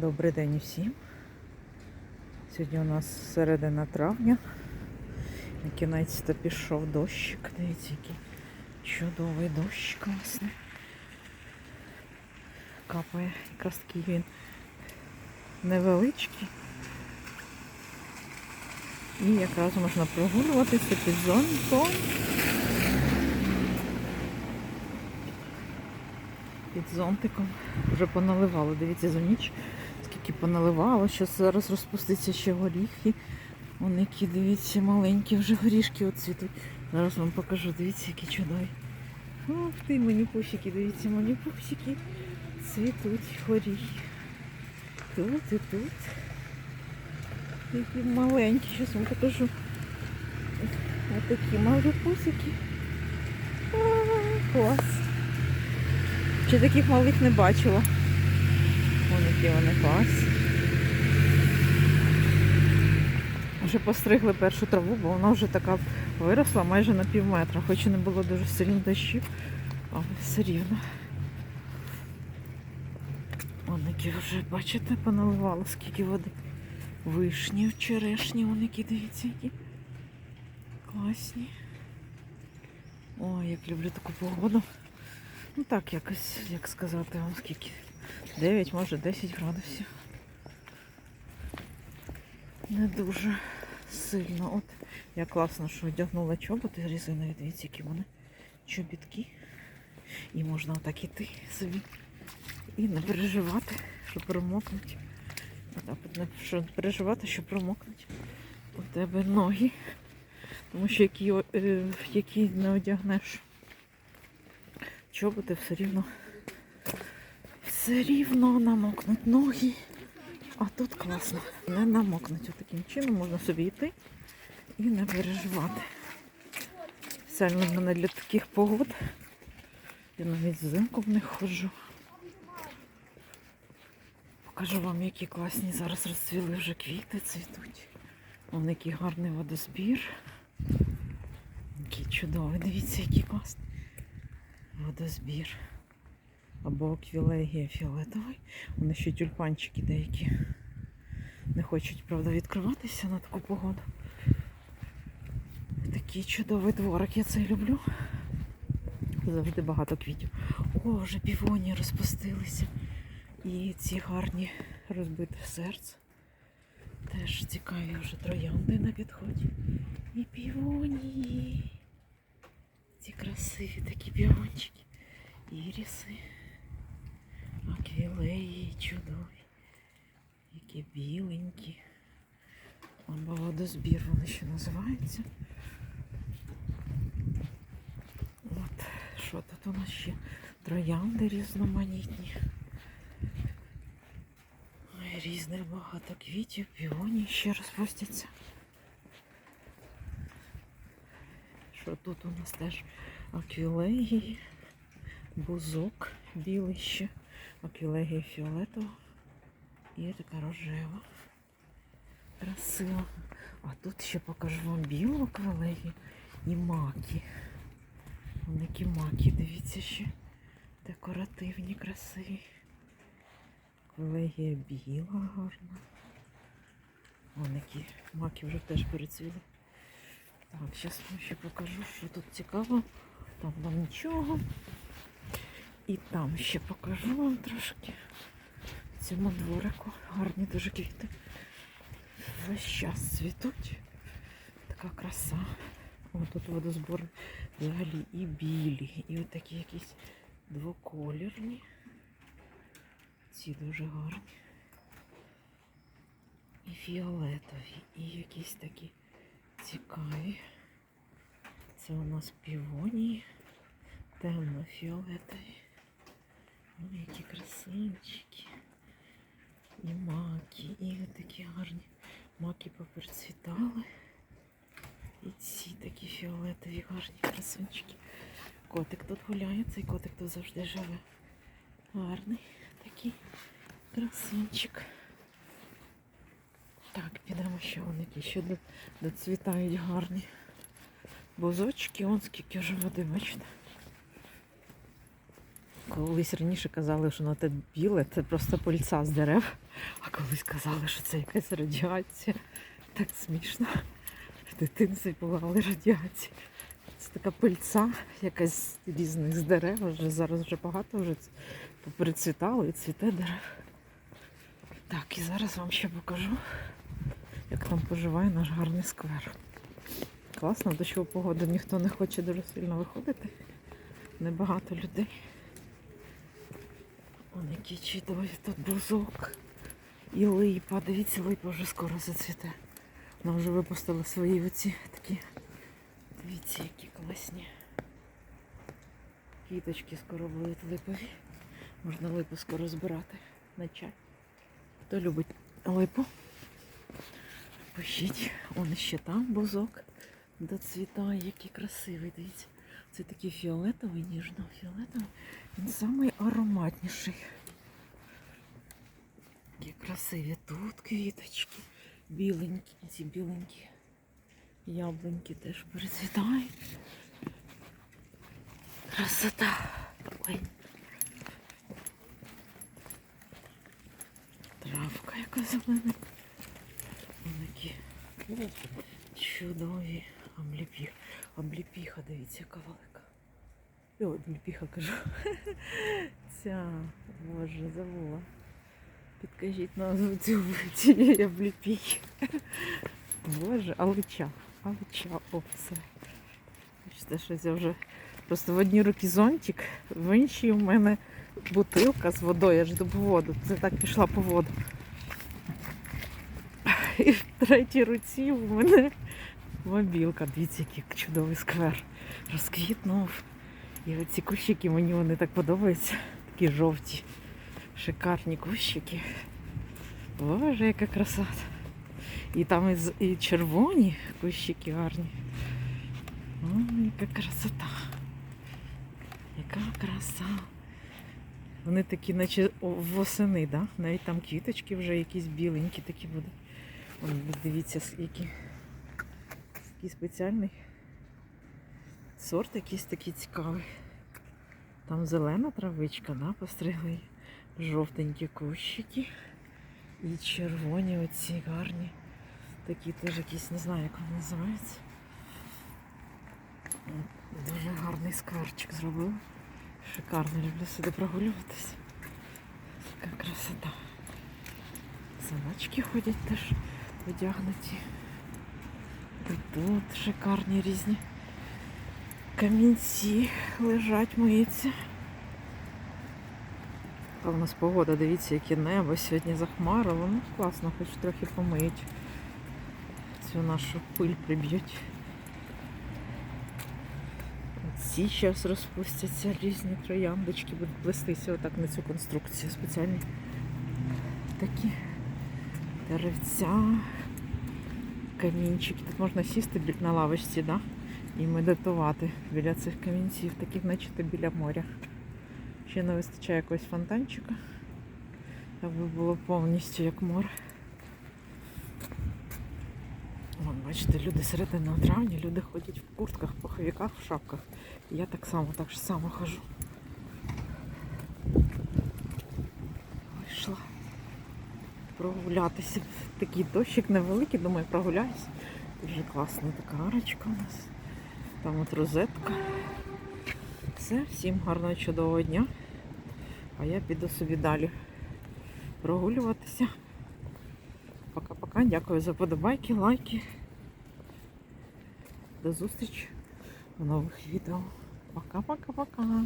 Добрий день усім. Сьогодні у нас середина травня. На кінець то пішов дощик. Дивіться, який чудовий дощ класний. Капає якраз такий він невеличкий. І якраз можна прогулюватися під зонтом. Під зонтиком. Вже поналивало. Дивіться за ніч, скільки поналивало. Зараз зараз розпуститься ще горіхи. Вони які, дивіться, маленькі вже горішки от цвітуть. Зараз вам покажу, дивіться, які чудові. Ух ти, мені пусики, дивіться, мені пусики. Цвітуть горіхи. Тут і тут. Які маленькі, зараз вам покажу. Ось такі малі пусики. Клас. Ще таких малих не бачила. Вон які вони класні. Вже постригли першу траву, бо вона вже така виросла майже на пів метра, хоч і не було дуже сильно дощів, але все рівно. Вон вже, бачите, поналивало, скільки води. Вишні, черешні, вон які, дивіться, які класні. Ой, як люблю таку погоду. Ну так, якось, як сказати вам скільки. 9, може 10 градусів. Не дуже сильно. От я класно, що одягнула чоботи резинові, дивіться, які вони чобітки. І можна отак іти собі. І не переживати, що промокнуть. Отак от не переживати, що промокнуть у тебе ноги. Тому що які, е, які не одягнеш чоботи все рівно все рівно намокнуть ноги. А тут класно. Не намокнуть. Таким чином можна собі йти і не переживати. Спеціально в мене для таких погод. Я навіть взимку в них ходжу. Покажу вам, які класні зараз розцвіли вже квіти цвітуть. Вон який гарний водозбір. Який чудовий. Дивіться, який класний водозбір. Або аквілегія фіолетовий. Вони ще тюльпанчики деякі. Не хочуть, правда, відкриватися на таку погоду. Такий чудовий дворик, я це люблю. Завжди багато квітів. О, вже півоні розпустилися. І ці гарні розбите серце. Теж цікаві вже троянди на підході. І півоні. Ці красиві такі півончики. Іріси. Аквілеї чудові. Які біленькі. Або водозбір вони ще називаються. От, що тут у нас ще? Троянди різноманітні. Різних багато квітів, піоні ще розпустяться. Що тут у нас теж аквілегії, бузок білий ще, аквілегія фіолетова і така рожева. Красиво. А тут ще покажу вам білу аквілегію і маки. Які маки, дивіться ще. Декоративні, красиві. Аквілегія біла гарна. Вон які маки вже теж перецвіли. Так, зараз вам ще покажу, що тут цікаво. Там вам нічого. І там ще покажу вам трошки. В цьому дворику гарні дуже квіти. Весь час цвітуть. Така краса. О, тут водозбори взагалі і білі, і от якісь двоколірні. Ці дуже гарні. І фіолетові, і якісь такі цікаві. Це у нас півонії, темно-фіолетові. Ой, які красивчики. І маки, і такі гарні маки поперцвітали. І ці такі фіолетові гарні красунчики. Котик тут гуляє, цей котик тут завжди живе. Гарний такий красунчик. Так, підемо ще вони ще доцвітають гарні. Бузочки, он скільки вже води, бачите. Колись раніше казали, що на те біле, це просто пильця з дерев. А колись казали, що це якась радіація. Так смішно. В дитинстві бували радіації. Це така пильця, якась з різних з дерев. Вже зараз вже багато вже ц- і цвіте дерев. Так, і зараз вам ще покажу, як там поживає наш гарний сквер. Класно, дощову погоду ніхто не хоче дуже сильно виходити. Небагато людей. Вон який чудовий тут бузок. І липа. Дивіться, липа вже скоро зацвіте. Вона вже випустила свої оці такі. Дивіться, які класні. Квіточки скоро будуть липові. Можна липу скоро збирати на чай. Хто любить липу? Пишіть. Он ще там бузок доцвітає, який красивий. Дивіться. Це такий фіолетовий, ніжно-фіолетовий. Він самий ароматніший. Які красиві тут квіточки. Біленькі, ці біленькі. Яблуньки теж перецвітають. Красота. Ой. Травка яка зелена. Вон Такі чудові обліпіха. Обліпіха, дивіться, яка велика. О, обліпіха кажу. Ця, боже, забула. Підкажіть назву цієї обліпіхи. Боже, алича. Алича, о, все. Бачите, щось я вже просто в одні руки зонтик, в іншій у мене бутилка з водою, я ж по воду. Це так пішла по воду. І в третій руці у мене мобілка. Дивіться, який чудовий сквер. Розквітнув. І оці кущики мені вони так подобаються. Такі жовті, шикарні кущики. Боже, яка краса. І там і, і червоні кущики гарні. Ой, яка красота. Яка краса. Вони такі, наче восени, да? навіть там квіточки вже якісь біленькі такі будуть. Вон, дивіться, які, який спеціальний сорт якийсь такий цікавий. Там зелена травичка, да, постригли. Жовтенькі кущики. І червоні оці гарні. Такі теж якісь, не знаю, як вони називаються. Дуже гарний скверчик зробив. Шикарно, люблю сюди прогулюватися. Така красота. Собачки ходять теж одягнуті. Тут шикарні різні камінці лежать, миються. А у нас погода, дивіться, яке небо сьогодні захмарило. Ну, класно, хоч трохи помиють. Цю нашу пиль приб'ють. Ці зараз розпустяться різні трояндочки, будуть плестися отак на цю конструкцію. Спеціальні такі деревця, камінчики. Тут можна сісти на лавочці, да? і медитувати біля цих камінців, таких наче біля моря. Ще не вистачає якогось фонтанчика. Так би було повністю як море. Вон, бачите, люди середина травня, люди ходять в куртках, пуховиках, в шапках. Я так само, так само хожу. Прогулятися. Такий дощик невеликий, думаю, прогуляюсь. Дуже класна така арочка у нас. Там от розетка. Все, всім гарного чудового дня. А я піду собі далі прогулюватися. Пока-пока. Дякую за подобайки, лайки. До зустрічі в нових відео. Пока-пока-пока.